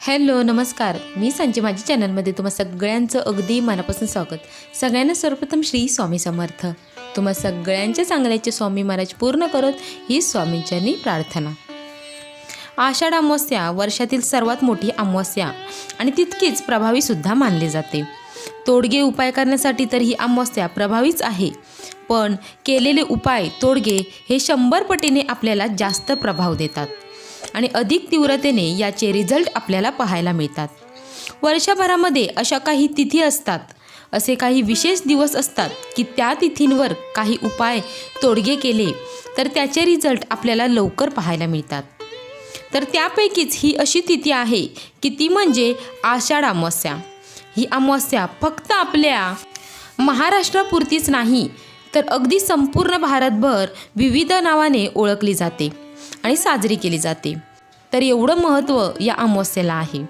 Hello नमस्कार. मी संजय माझ्या चॅनलमध्ये तुम्हा सगळ्यांचं अगदी मनापासून स्वागत. सगळ्यांना सर्वप्रथम श्री स्वामी समर्थ. तुम्हा सगळ्यांच्या चांगल्याचे स्वामी महाराज पूर्ण करत ही स्वामींच्यांनी प्रार्थना. आषाढ अमावस्या वर्षातील सर्वात मोठी अमावस्या आणि तितकीच प्रभावीसुद्धा मानली जाते. तोडगे उपाय करण्यासाठी तर ही अमावस्या प्रभावीच आहे. पण केलेले उपाय तोडगे हे शंभर पटीने आपल्याला जास्त प्रभाव देतात. आणि अधिक तीव्रतेने याचे रिझल्ट आपल्याला पाहायला मिळतात. वर्षभरामध्ये अशा काही तिथी असतात. असे काही विशेष दिवस असतात की त्या तिथींवर काही उपाय तोडगे केले तर त्याचे रिझल्ट आपल्याला लवकर पाहायला मिळतात. तर त्यापैकीच ही अशी तिथी आहे की ती म्हणजे आषाढ अमावस्या. ही अमावस्या फक्त आपल्या महाराष्ट्रापुरतीच नाही तर अगदी संपूर्ण भारतभर विविध नावाने ओळखली जाते. आणि साजरी केली जाते. तर एवढं महत्त्व या अमावस्येला आहे.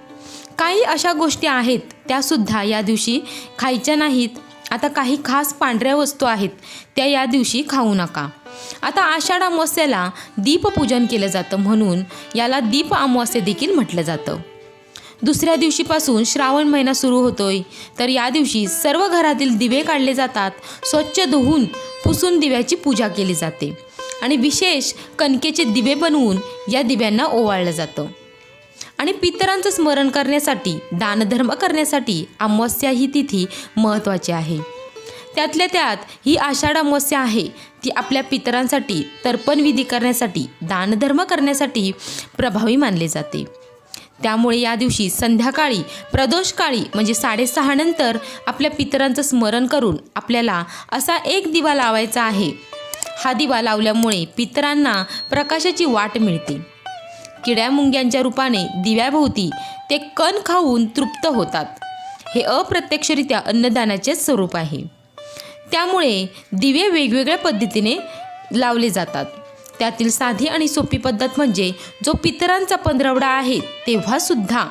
काही अशा गोष्टी आहेत त्यासुद्धा या दिवशी खायच्या नाहीत. आता काही खास पांढऱ्या वस्तू आहेत त्या या दिवशी खाऊ नका. आता आषाढ अमावस्याला दीपपूजन केलं जातं म्हणून याला दीप अमावस्या देखील म्हटलं जातं. दुसऱ्या दिवशीपासून श्रावण महिना सुरू होतोय. तर या दिवशी सर्व घरातील दिवे काढले जातात स्वच्छ धुवून पुसून दिव्याची पूजा केली जाते. आणि विशेष कणकेचे दिवे बनवून या दिव्यांना ओवाळलं जातं. आणि पितरांचं स्मरण करण्यासाठी दानधर्म करण्यासाठी अमावस्या ही तिथी महत्त्वाची आहे. त्यातल्या त्यात ही आषाढ अमावस्या आहे ती आपल्या पितरांसाठी तर्पणविधी करण्यासाठी दानधर्म करण्यासाठी प्रभावी मानले जाते. त्यामुळे या दिवशी संध्याकाळी प्रदोषकाळी म्हणजे साडेसहा नंतर आपल्या पितरांचं स्मरण करून आपल्याला असा एक दिवा लावायचा आहे हा दिवा लावल्यामुळे पितरांना प्रकाशाची वाट मिळते. किड्या मुंग्यांच्या रूपाने दिव्याभोवती ते कण खाऊन तृप्त होतात. हे अप्रत्यक्षरित्या अन्नदानाचे स्वरूप आहे. त्यामुळे दिवे वेगवेगळ्या पद्धतीने लावले जातात. त्यातील साधी आणि सोपी पद्धत म्हणजे जो पितरांचा पंधरवडा आहे तेव्हासुद्धा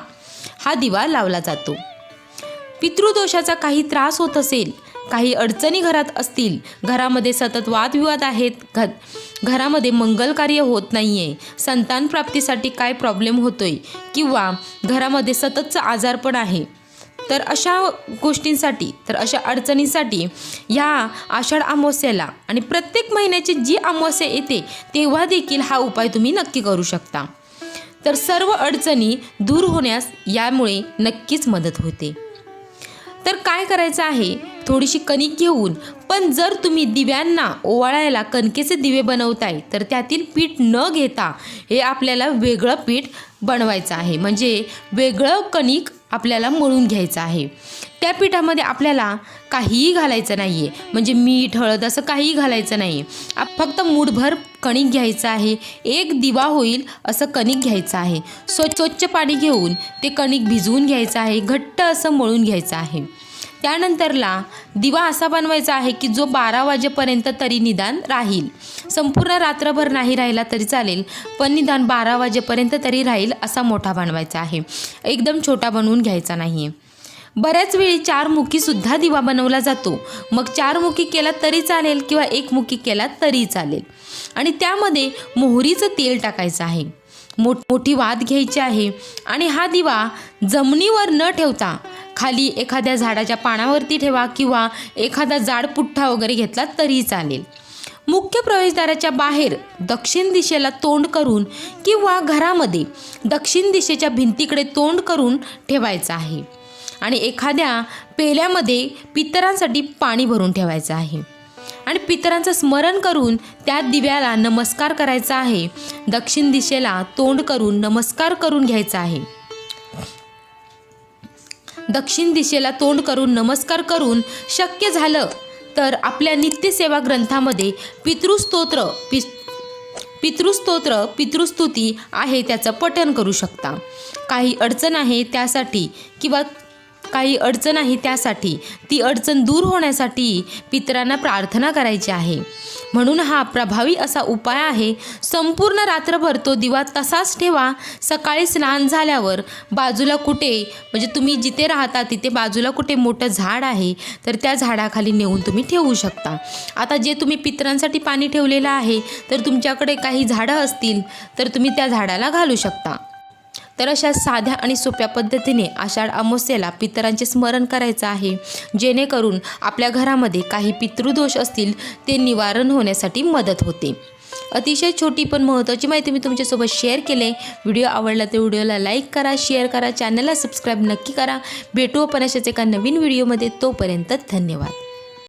हा दिवा लावला जातो. पितृदोषाचा काही त्रास होत असेल काही अडचणी घरात असतील घरामध्ये सतत वादविवाद आहेत घ घरामध्ये मंगल कार्य होत नाही आहे संतान प्राप्तीसाठी काय प्रॉब्लेम होतोय किंवा घरामध्ये सततचं आजारपण आहे. तर अशा गोष्टींसाठी तर अशा अडचणींसाठी ह्या आषाढ अमावस्येला आणि प्रत्येक महिन्याची जी अमावस्या येते तेव्हा देखील हा उपाय तुम्ही नक्की करू शकता. तर सर्व अडचणी दूर होण्यास यामुळे नक्कीच मदत होते. तर काय करायचं आहे? थोडीशी कणिक घेऊन पण जर तुम्ही दिव्यांना ओवाळायला कणकेचे दिवे बनवताय तर त्यातील पीठ न घेता हे आपल्याला वेगळं पीठ बनवायचं आहे. म्हणजे वेगळं कणिक आपल्याला मळून घ्यायचं आहे. त्या पिठामध्ये आपल्याला काहीही घालायचं नाही आहे म्हणजे मीठ हळद असं काहीही घालायचं नाही आहे फक्त मूठभर कणिक घ्यायचं आहे. एक दिवा होईल असं कणिक घ्यायचं आहे. स्वच्छ स्वच्छ पाणी घेऊन ते कणिक भिजवून घ्यायचं आहे. घट्ट असं मळून घ्यायचं आहे. त्यानंतरला दिवा असा बनवायचा आहे की जो बारा वाजेपर्यंत तरी निदान राहील. संपूर्ण रात्रभर नाही राहिला तरी चालेल पण निदान बारा वाजेपर्यंत तरी राहील असा मोठा बनवायचा आहे. एकदम छोटा बनवून घ्यायचा नाही आहे बऱ्याच वेळी चारमुखीसुद्धा दिवा बनवला जातो. मग चारमुखी केला तरी चालेल किंवा एकमुखी केला तरी चालेल. आणि त्यामध्ये मोहरीचं तेल टाकायचं आहे. मोठ मोठी वाद घ्यायची आहे. आणि हा दिवा जमिनीवर न ठेवता खाली एखाद्या झाडाच्या पानावरती ठेवा किंवा एखादा जाड पुठ्ठा वगैरे घेतला तरी चालेल. मुख्य प्रवेशद्वाराच्या बाहेर दक्षिण दिशेला तोंड करून किंवा घरामध्ये दक्षिण दिशेच्या भिंतीकडे तोंड करून ठेवायचं आहे. आणि एखाद्या पेल्यामध्ये पितरांसाठी पाणी भरून ठेवायचं आहे. आणि पितरांचं स्मरण करून त्या दिव्याला नमस्कार करायचा आहे. दक्षिण दिशेला तोंड करून नमस्कार करून घ्यायचा आहे. दक्षिण दिशेला तोंड करून नमस्कार करून शक्य झालं तर आपल्या नित्यसेवा ग्रंथामध्ये पितृस्तोत्र पि पितृस्तोत्र पितृस्तुती आहे त्याचं पठण करू शकता. काही अडचण आहे त्यासाठी किंवा काही अडचण आहे त्यासाठी ती अडचण दूर होण्यासाठी पितरांना प्रार्थना करायची आहे. म्हणून हा प्रभावी असा उपाय आहे संपूर्ण रात्रभर तो दिवा तसाच ठेवा सकाळी स्नान झाल्यावर बाजूला कुठे म्हणजे तुम्ही जिथे राहता तिथे बाजूला कुठे मोठं झाड आहे तर त्या झाडाखाली नेऊन तुम्ही ठेवू शकता. आता जे तुम्ही पितरांसाठी पाणी ठेवलेलं आहे तर तुमच्याकडे काही झाडं असतील तर तुम्ही त्या झाडाला घालू शकता. तर अशा साध्या आणि सोप्या पद्धतीने आषाढ अमावस्येला पितरांचे स्मरण करायचं आहे. जेणेकरून आपल्या घरामध्ये काही पितृदोष असतील ते निवारण होण्यासाठी मदत होते. अतिशय छोटी पण महत्त्वाची माहिती मी तुमच्यासोबत शेअर केले. व्हिडिओ आवडला तर व्हिडिओला लाईक करा शेअर करा चॅनलला सबस्क्राईब नक्की करा. भेटू आपण अशाच एका नवीन व्हिडिओमध्ये तोपर्यंत धन्यवाद.